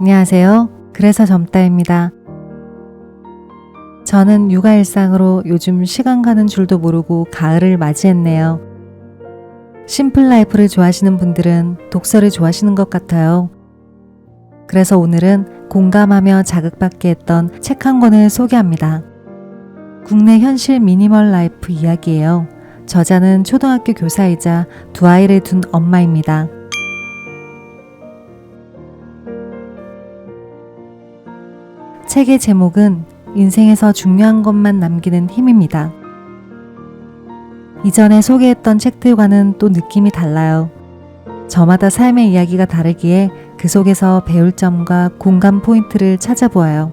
안녕하세요. 그래서 젊다입니다. 저는 육아 일상으로 요즘 시간 가는 줄도 모르고 가을을 맞이했네요. 심플 라이프를 좋아하시는 분들은 독서를 좋아하시는 것 같아요. 그래서 오늘은 공감하며 자극받게 했던 책 한 권을 소개합니다. 국내 현실 미니멀 라이프 이야기예요. 저자는 초등학교 교사이자 두 아이를 둔 엄마입니다. 책의 제목은 인생에서 중요한 것만 남기는 힘입니다. 이전에 소개했던 책들과는 또 느낌이 달라요. 저마다 삶의 이야기가 다르기에 그 속에서 배울 점과 공감 포인트를 찾아보아요.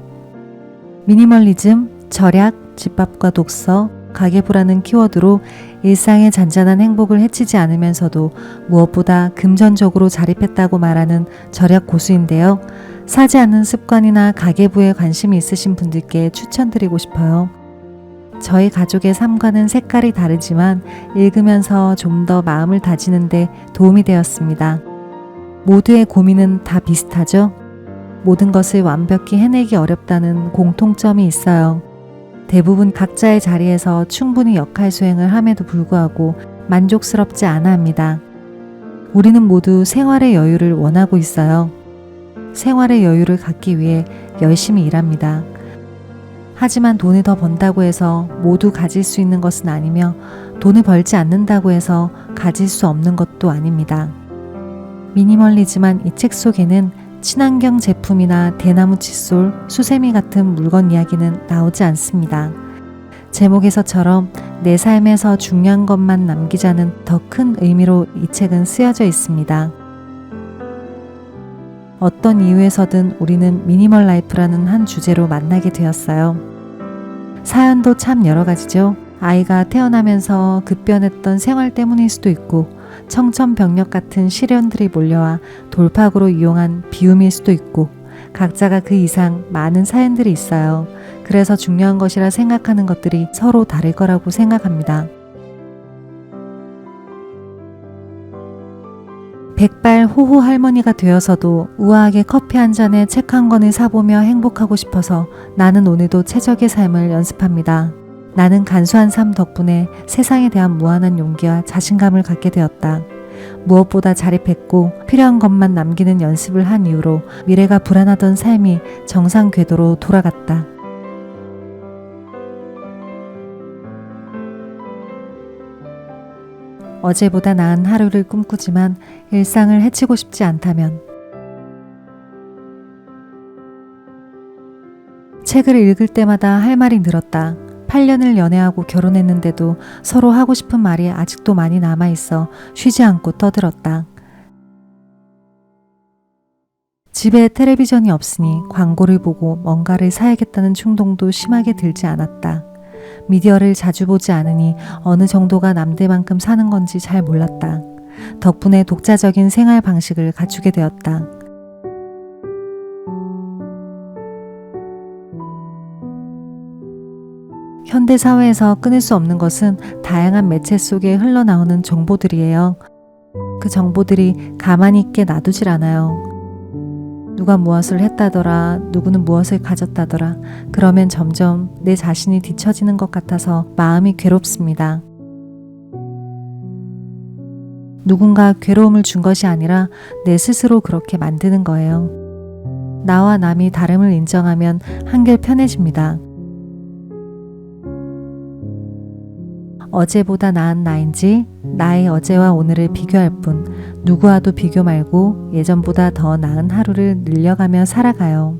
미니멀리즘, 절약, 집밥과 독서, 가계부라는 키워드로 일상의 잔잔한 행복을 해치지 않으면서도 무엇보다 금전적으로 자립했다고 말하는 절약 고수인데요. 사지 않는 습관이나 가계부에 관심이 있으신 분들께 추천드리고 싶어요. 저희 가족의 삶과는 색깔이 다르지만 읽으면서 좀 더 마음을 다지는데 도움이 되었습니다. 모두의 고민은 다 비슷하죠? 모든 것을 완벽히 해내기 어렵다는 공통점이 있어요. 대부분 각자의 자리에서 충분히 역할 수행을 함에도 불구하고 만족스럽지 않아 합니다. 우리는 모두 생활의 여유를 원하고 있어요. 생활의 여유를 갖기 위해 열심히 일합니다. 하지만 돈을 더 번다고 해서 모두 가질 수 있는 것은 아니며 돈을 벌지 않는다고 해서 가질 수 없는 것도 아닙니다. 미니멀리즘한 이책 속에는 친환경 제품이나 대나무 칫솔, 수세미 같은 물건 이야기는 나오지 않습니다. 제목에서처럼 내 삶에서 중요한 것만 남기자는 더 큰 의미로 이 책은 쓰여져 있습니다. 어떤 이유에서든 우리는 미니멀 라이프라는 한 주제로 만나게 되었어요. 사연도 참 여러 가지죠. 아이가 태어나면서 급변했던 생활 때문일 수도 있고, 청천벽력 같은 시련들이 몰려와 돌파구로 이용한 비움일 수도 있고, 각자가 그 이상 많은 사연들이 있어요. 그래서 중요한 것이라 생각하는 것들이 서로 다를 거라고 생각합니다. 백발 호호 할머니가 되어서도 우아하게 커피 한 잔에 책 한 권을 사보며 행복하고 싶어서 나는 오늘도 최적의 삶을 연습합니다. 나는 간소한 삶 덕분에 세상에 대한 무한한 용기와 자신감을 갖게 되었다. 무엇보다 자립했고 필요한 것만 남기는 연습을 한 이후로 미래가 불안하던 삶이 정상 궤도로 돌아갔다. 어제보다 나은 하루를 꿈꾸지만 일상을 해치고 싶지 않다면 책을 읽을 때마다 할 말이 늘었다. 8년을 연애하고 결혼했는데도 서로 하고 싶은 말이 아직도 많이 남아 있어 쉬지 않고 떠들었다. 집에 텔레비전이 없으니 광고를 보고 뭔가를 사야겠다는 충동도 심하게 들지 않았다. 미디어를 자주 보지 않으니 어느 정도가 남들만큼 사는 건지 잘 몰랐다. 덕분에 독자적인 생활 방식을 갖추게 되었다. 현대 사회에서 끊을 수 없는 것은 다양한 매체 속에 흘러나오는 정보들이에요. 그 정보들이 가만히 있게 놔두질 않아요. 누가 무엇을 했다더라, 누구는 무엇을 가졌다더라. 그러면 점점 내 자신이 뒤처지는 것 같아서 마음이 괴롭습니다. 누군가 괴로움을 준 것이 아니라 내 스스로 그렇게 만드는 거예요. 나와 남이 다름을 인정하면 한결 편해집니다. 어제보다 나은 나인지 나의 어제와 오늘을 비교할 뿐 누구와도 비교 말고 예전보다 더 나은 하루를 늘려가며 살아가요.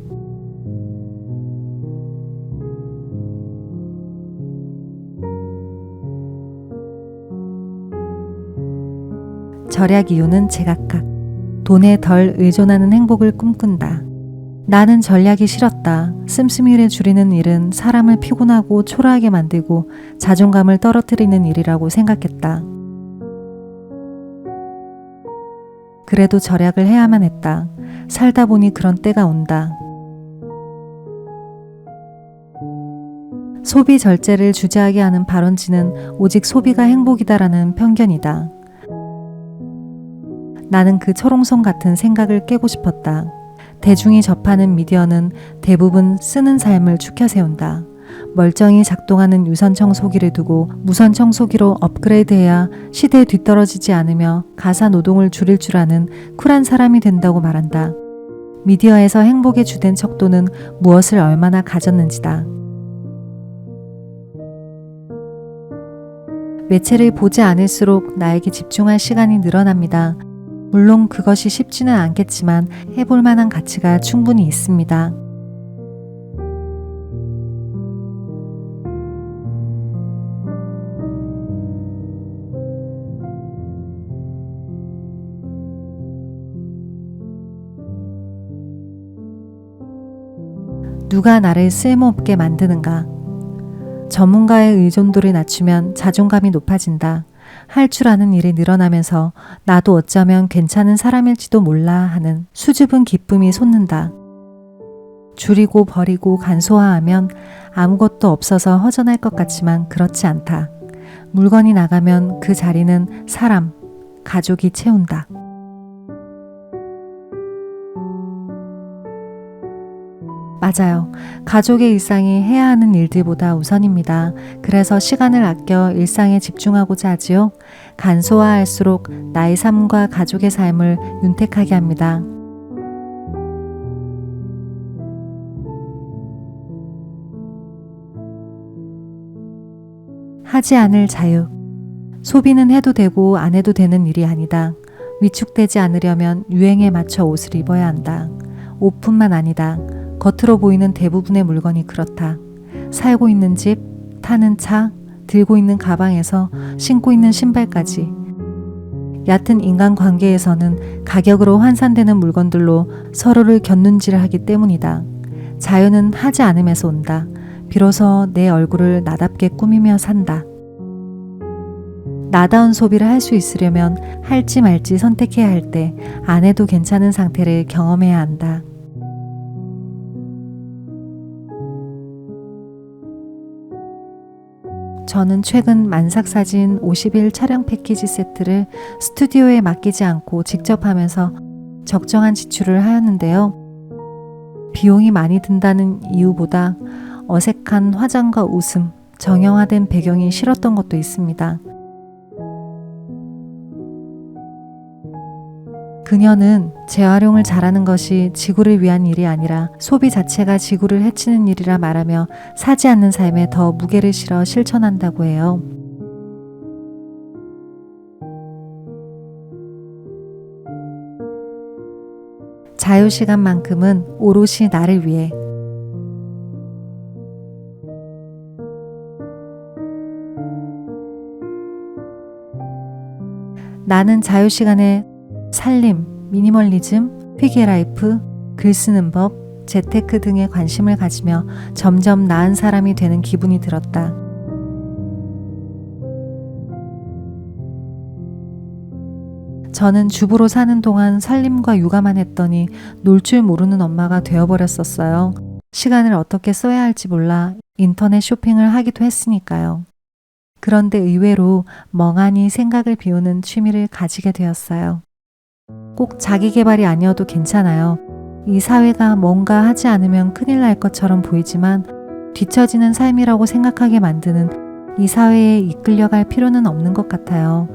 절약 이유는 제각각. 돈에 덜 의존하는 행복을 꿈꾼다. 나는 전략이 싫었다. 씀씀이를 줄이는 일은 사람을 피곤하고 초라하게 만들고 자존감을 떨어뜨리는 일이라고 생각했다. 그래도 절약을 해야만 했다. 살다 보니 그런 때가 온다. 소비 절제를 주저하게 하는 발언지는 오직 소비가 행복이다라는 편견이다. 나는 그 철옹성 같은 생각을 깨고 싶었다. 대중이 접하는 미디어는 대부분 쓰는 삶을 축혀 세운다. 멀쩡히 작동하는 유선 청소기를 두고 무선 청소기로 업그레이드해야 시대에 뒤떨어지지 않으며 가사 노동을 줄일 줄 아는 쿨한 사람이 된다고 말한다. 미디어에서 행복의 주된 척도는 무엇을 얼마나 가졌는지다. 매체를 보지 않을수록 나에게 집중할 시간이 늘어납니다. 물론 그것이 쉽지는 않겠지만 해볼 만한 가치가 충분히 있습니다. 누가 나를 쓸모없게 만드는가? 전문가의 의존도를 낮추면 자존감이 높아진다. 할 줄 아는 일이 늘어나면서 나도 어쩌면 괜찮은 사람일지도 몰라 하는 수줍은 기쁨이 솟는다. 줄이고 버리고 간소화하면 아무것도 없어서 허전할 것 같지만 그렇지 않다. 물건이 나가면 그 자리는 사람, 가족이 채운다. 맞아요. 가족의 일상이 해야 하는 일들보다 우선입니다. 그래서 시간을 아껴 일상에 집중하고자 하지요. 간소화할수록 나의 삶과 가족의 삶을 윤택하게 합니다. 하지 않을 자유. 소비는 해도 되고 안 해도 되는 일이 아니다. 위축되지 않으려면 유행에 맞춰 옷을 입어야 한다. 옷뿐만 아니다. 겉으로 보이는 대부분의 물건이 그렇다. 살고 있는 집, 타는 차, 들고 있는 가방에서 신고 있는 신발까지. 얕은 인간 관계에서는 가격으로 환산되는 물건들로 서로를 곁눈질을 하기 때문이다. 자유는 하지 않음에서 온다. 비로소 내 얼굴을 나답게 꾸미며 산다. 나다운 소비를 할 수 있으려면 할지 말지 선택해야 할 때 안 해도 괜찮은 상태를 경험해야 한다. 저는 최근 만삭사진 50일 촬영 패키지 세트를 스튜디오에 맡기지 않고 직접 하면서 적정한 지출을 하였는데요. 비용이 많이 든다는 이유보다 어색한 화장과 웃음, 정형화된 배경이 싫었던 것도 있습니다. 그녀는 재활용을 잘하는 것이 지구를 위한 일이 아니라 소비 자체가 지구를 해치는 일이라 말하며 사지 않는 삶에 더 무게를 실어 실천한다고 해요. 자유시간만큼은 오롯이 나를 위해 나는 자유시간에 살림, 미니멀리즘, 피기라이프, 글 쓰는 법, 재테크 등에 관심을 가지며 점점 나은 사람이 되는 기분이 들었다. 저는 주부로 사는 동안 살림과 육아만 했더니 놀 줄 모르는 엄마가 되어버렸었어요. 시간을 어떻게 써야 할지 몰라 인터넷 쇼핑을 하기도 했으니까요. 그런데 의외로 멍하니 생각을 비우는 취미를 가지게 되었어요. 꼭 자기 개발이 아니어도 괜찮아요. 이 사회가 뭔가 하지 않으면 큰일 날 것처럼 보이지만 뒤처지는 삶이라고 생각하게 만드는 이 사회에 이끌려갈 필요는 없는 것 같아요.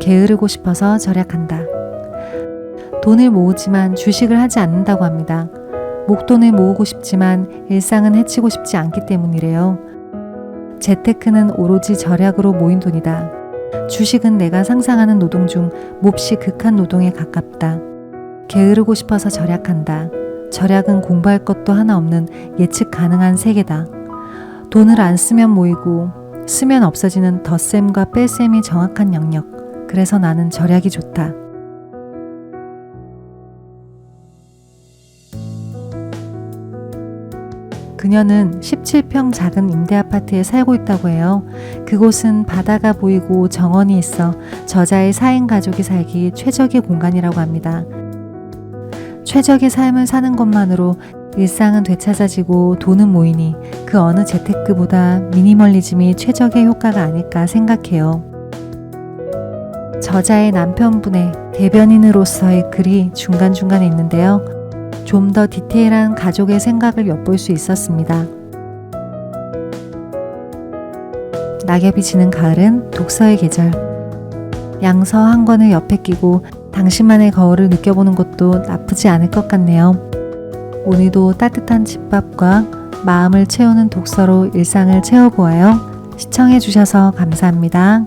게으르고 싶어서 절약한다. 돈을 모으지만 주식을 하지 않는다고 합니다. 목돈을 모으고 싶지만 일상은 해치고 싶지 않기 때문이래요. 재테크는 오로지 절약으로 모인 돈이다. 주식은 내가 상상하는 노동 중 몹시 극한 노동에 가깝다. 게으르고 싶어서 절약한다. 절약은 공부할 것도 하나 없는 예측 가능한 세계다. 돈을 안 쓰면 모이고 쓰면 없어지는 덧셈과 뺄셈이 정확한 영역. 그래서 나는 절약이 좋다. 그녀는 17평 작은 임대 아파트에 살고 있다고 해요. 그곳은 바다가 보이고 정원이 있어 저자의 4인 가족이 살기 최적의 공간이라고 합니다. 최적의 삶을 사는 것만으로 일상은 되찾아지고 돈은 모이니 그 어느 재테크보다 미니멀리즘이 최적의 효과가 아닐까 생각해요. 저자의 남편분의 대변인으로서의 글이 중간중간에 있는데요. 좀 더 디테일한 가족의 생각을 엿볼 수 있었습니다. 낙엽이 지는 가을은 독서의 계절. 양서 한 권을 옆에 끼고 당신만의 거울을 느껴보는 것도 나쁘지 않을 것 같네요. 오늘도 따뜻한 집밥과 마음을 채우는 독서로 일상을 채워보아요. 시청해주셔서 감사합니다.